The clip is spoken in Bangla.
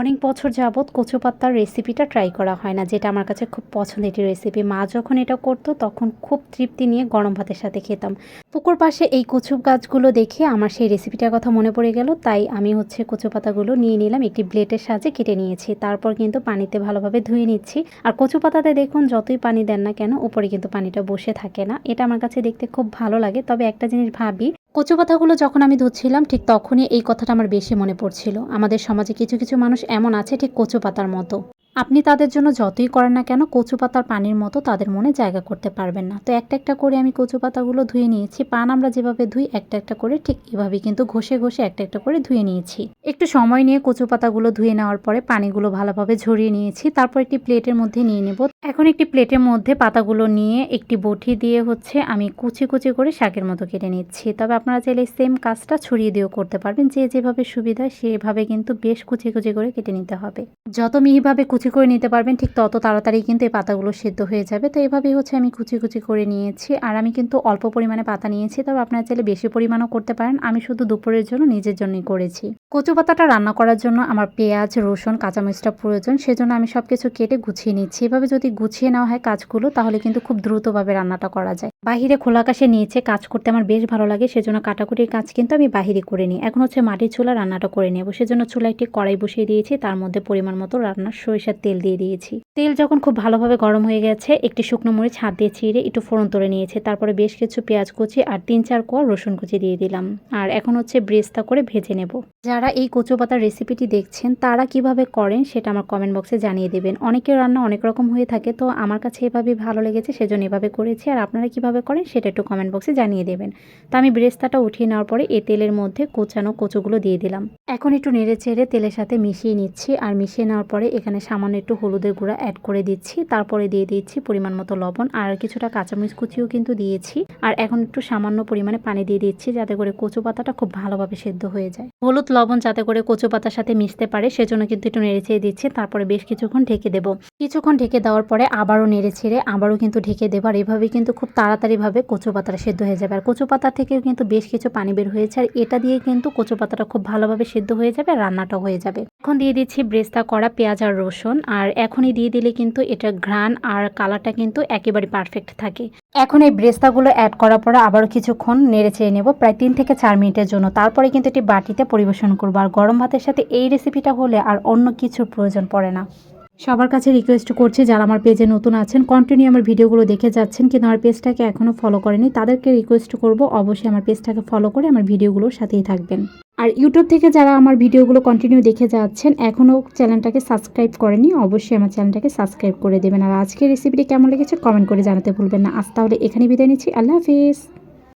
অনেক বছর যাবৎ কচু পাতার রেসিপিটা ট্রাই করা হয় না, যেটা আমার কাছে খুব পছন্দের একটি রেসিপি মা যখন এটা করতো, তখন খুব তৃপ্তি নিয়ে গরম ভাতের সাথে খেতাম। পুকুর পাশে এই কচু গাছগুলো দেখে আমার সেই রেসিপিটার কথা মনে পড়ে গেল, তাই আমি হচ্ছে কচু পাতাগুলো নিয়ে নিলাম, একটি ব্লেডের সাহায্যে কেটে নিয়েছি। তারপর কিন্তু পানিতে ভালোভাবে ধুয়ে নিচ্ছি। আর কচু পাতাতে দেখুন, যতই পানি দেন না কেন, উপরে কিন্তু পানিটা বসে থাকে না। এটা আমার কাছে দেখতে খুব ভালো লাগে। তবে একটা জিনিস ভাবি কচু পাতাগুলো যখন আমি ধুচ্ছিলাম, ঠিক তখনই এই কথাটা আমার বেশি মনে পড়ছিল। আমাদের সমাজে কিছু কিছু মানুষ এমন আছে ঠিক কচু পাতার মতো। আপনি তাদের জন্য যতই করেন না কেন, কচু পাতার পানির মতো তাদের মনে জায়গা করতে পারবেন না। তো একটা একটা করে আমি কচু পাতাগুলো ধুয়ে নিয়েছি। পান আমরা যেভাবে ধুই, একটা একটা করে ঠিক এভাবে কিন্তু ঘষে ঘষে একটা একটা করে ধুয়ে নিয়েছি। একটু সময় নিয়ে কচু পাতাগুলো ধুয়ে নেওয়ার পরে পানিগুলো ভালোভাবে ঝরিয়ে নিয়েছি। তারপর একটি প্লেটের মধ্যে নিয়ে নেব এখন একটি প্লেটের মধ্যে পাতাগুলো নিয়ে একটি বটি দিয়ে হচ্ছে আমি কুচি কুচি করে শাকের মতো কেটে নিচ্ছি। তবে আপনারা চাইলে সেম কাজটা ছড়িয়ে দিয়েও করতে পারবেন। যে যেভাবে সুবিধা সেভাবে কিন্তু বেশ কুচি কুচি করে কেটে নিতে হবে। যত মিহিভাবে কুচি করে নিতে পারবেন ঠিক তত তাড়াতাড়ি কিন্তু এই পাতাগুলো সেদ্ধ হয়ে যাবে। তো এভাবেই হচ্ছে আমি কুচি কুচি করে নিয়েছি। আর আমি কিন্তু অল্প পরিমাণে পাতা নিয়েছি। তবে আপনারা চাইলে বেশি পরিমাণও করতে পারেন। আমি শুধু দুপুরের জন্য নিজের জন্যই করেছি। কচু পাতাটা রান্না করার জন্য আমার পেঁয়াজ, রসুন, কাঁচামরিচটা প্রয়োজন। সেজন্য আমি সব কিছু কেটে গুছিয়ে নিচ্ছি। এভাবে যদি গুছিয়ে নেওয়া হয় কাজগুলো তাহলে কিন্তু খুব দ্রুতভাবে রান্নাটা করা যায়। বাহিরে খোলা আকাশে নিয়েছে কাজ করতে আমার বেশ ভালো লাগে, সেজন্য কাটাকুটির কাজ কিন্তু আমি বাহিরে করে নিই। এখন হচ্ছে মাটির চুলা রান্নাটা করে নেব, সেজন্য চুলা একটি কড়াই বসিয়ে দিয়েছি, তার মধ্যে পরিমাণ মতো রান্নার সরিষার তেল দিয়ে দিয়েছি। তেল যখন খুব ভালোভাবে গরম হয়ে গেছে, একটি শুকনো মরিচ হাত দিয়ে চিড়ে একটু ফোড়ন তুলে নিয়েছে, তারপরে বেশ কিছু পেঁয়াজ কুচি আর তিন চার কোয়া রসুন কুচি দিয়ে দিলাম। আর এখন হচ্ছে ব্রেস্তা করে ভেজে নেব। যারা এই কচু পাতার রেসিপিটি দেখছেন, তারা কীভাবে করেন সেটা আমার কমেন্ট বক্সে জানিয়ে দেবেন। অনেকের রান্না অনেক রকম হয়ে থাকে, তো আমার কাছে এভাবেই ভালো লেগেছে, সেজন্য এভাবে করেছি। আর আপনারা কীভাবে করেন সেটা একটু কমেন্ট বক্সে জানিয়ে দেবেন। তো আমি ব্রেস্তাটা উঠিয়ে নেওয়ার পরে এই তেলের মধ্যে কোচানো কচুগুলো দিয়ে দিলাম। এখন একটু নেড়ে চেড়ে তেলের সাথে মিশিয়ে নিচ্ছি আর মিশিয়ে নেওয়ার পরে এখানে সামান্য একটু হলুদের গুঁড়া অ্যাড করে দিচ্ছি। তারপরে দিয়ে দিচ্ছি পরিমাণ মতো লবণ আর কিছুটা কাঁচামরিচ কুচিও কিন্তু দিয়েছি। আর এখন একটু সামান্য পরিমাণে পানি দিয়ে দিচ্ছি যাতে করে কচু পাতাটা খুব ভালোভাবে সেদ্ধ হয়ে যায়। হলুদ লবণ যাতে করে কচু পাতার সাথে মিশতে পারে সেজন্য কিন্তু একটু নেড়ে চেড়ে দিচ্ছি, তারপরে বেশ কিছুক্ষণ ঢেকে দেবো। কিছুক্ষণ ঢেকে দেওয়ার পরে আবারও নেড়ে ছেড়ে আবারও কিন্তু ঢেকে দেবো আর এভাবে কিন্তু খুব তাড়াতাড়িভাবে কচু পাতাটা সেদ্ধ হয়ে যাবে। আর কচু পাতা থেকেও কিন্তু বেশ কিছু পানি বের হয়েছে। আর এটা দিয়ে কিন্তু কচু পাতাটা খুব ভালোভাবে সেদ্ধ হয়ে যাবে আর রান্নাটাও হয়ে যাবে। এখন দিয়ে দিচ্ছি ব্রেস্তা করা পেঁয়াজ আর রসুন। আর এখনই দিয়ে দিলে কিন্তু এটা ঘ্রাণ আর কালারটা কিন্তু একেবারে পারফেক্ট থাকে। এখন এই ব্রেস্তাগুলো অ্যাড করার পরে আবারও কিছুক্ষণ নেড়ে চেড়ে নেব, প্রায় তিন থেকে চার মিনিটের জন্য। তারপরে কিন্তু এটি বাটিতে পরিবেশন করব। আর গরম ভাতের সাথে এই রেসিপিটা হলে আর অন্য কিছুর প্রয়োজন পড়ে না। সবার কাছে রিকোয়েস্ট করছি যারা আমার পেজে নতুন আছেন কন্টিনিউ আমার ভিডিওগুলো দেখে যাচ্ছেন কিন্তু আমার পেজটাকে এখনও ফলো করেনি, তাদেরকে রিকোয়েস্ট করব অবশ্যই আমার পেজটাকে ফলো করে আমার ভিডিওগুলোর সাথেই থাকবেন। আর ইউটিউব থেকে যারা আমার ভিডিওগুলো কন্টিনিউ দেখে যাচ্ছেন এখনও চ্যানেলটাকে সাবস্ক্রাইব করেনি, অবশ্যই আমার চ্যানেলটাকে সাবস্ক্রাইব করে দেবেন। আর আজকের রেসিপিটি কেমন লেগেছে কমেন্ট করে জানাতে ভুলবেন না। আজ তাহলে এখানে বিদায় নিচ্ছি। আল্লাহ হাফিজ।